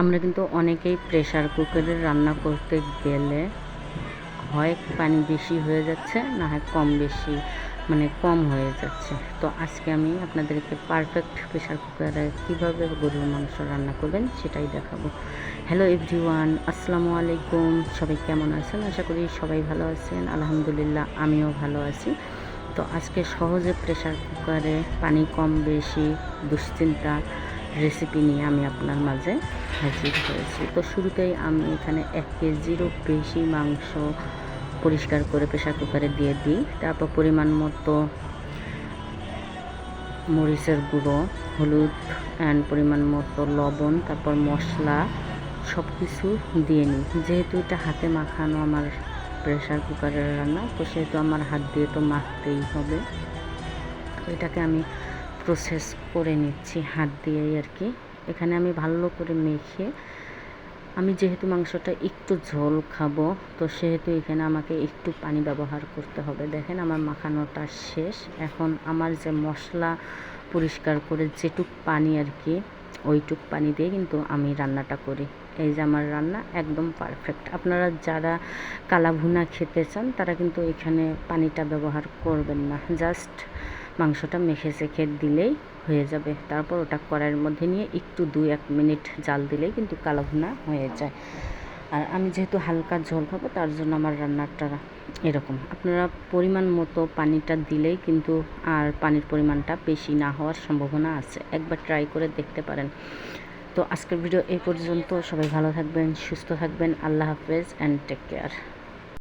আমরা কিন্তু অনেকেই প্রেশার কুকারে রান্না করতে গেলে হয় পানি বেশি হয়ে যাচ্ছে, না হয় কম বেশি মানে কম হয়ে যাচ্ছে। তো আজকে আমি আপনাদেরকে পারফেক্ট প্রেশার কুকারে কীভাবে গরুর মাংস রান্না করবেন সেটাই দেখাবো। হ্যালো এভরিওয়ান আসসালামু আলাইকুম। সবাই কেমন আছেন? আশা করি সবাই ভালো আছেন। আলহামদুলিল্লাহ, আমিও ভালো আছি। তো আজকে সহজে প্রেশার কুকারে পানি কম বেশি, দুশ্চিন্তা রেসিপি নিয়ে আমি আপনার মাঝে হাজির হয়েছি। তো শুরুতেই আমি এখানে এক কেজিরও বেশি মাংস পরিষ্কার করে প্রেশার কুকারে দিয়ে দিই। তারপর পরিমাণ মতো মরিচের গুঁড়ো, হলুদ অ্যান্ড পরিমাণ মতো লবণ, তারপর মশলা সব কিছু দিয়ে নিই। যেহেতু এটা হাতে মাখানো আমার প্রেশার কুকারের রান্না, তো সেহেতু আমার হাত দিয়ে তো মাখতেই হবে। এটাকে আমি প্রসেস করে নিচ্ছি হাত দিয়েই আর কি। এখানে আমি ভালো করে মেখে আমি যেহেতু মাংসটা একটু ঝোল খাব, তো সেহেতু এখানে আমাকে একটু পানি ব্যবহার করতে হবে। দেখেন আমার মাখানোটা শেষ। এখন আমার যে মশলা পরিষ্কার করে যেটুক পানি আর কি, ওইটুক পানি দিয়ে কিন্তু আমি রান্নাটা করি। এই যে আমার রান্না একদম পারফেক্ট আপনারা যারা কালাভুনা খেতে চান, তারা কিন্তু এখানে পানিটা ব্যবহার করবেন না। জাস্ট মাংসটা মেখে চেখে দিলেই হয়ে যাবে। তারপর ওটা কড়াইয়ের মধ্যে নিয়ে একটু দুই এক মিনিট জাল দিলেই কিন্তু কালো ভুনা হয়ে যায়। আর আমি যেহেতু হালকা ঝোল খাব, তার জন্য আমার রান্নাটা এরকম। আপনারা পরিমাণ মতো পানিটা দিলেই কিন্তু আর পানির পরিমাণটা বেশি না হওয়ার সম্ভাবনা আছে। একবার ট্রাই করে দেখতে পারেন। তো আজকের ভিডিও এই পর্যন্ত। সবাই ভালো থাকবেন, সুস্থ থাকবেন। আল্লাহ হাফেজ অ্যান্ড টেক কেয়ার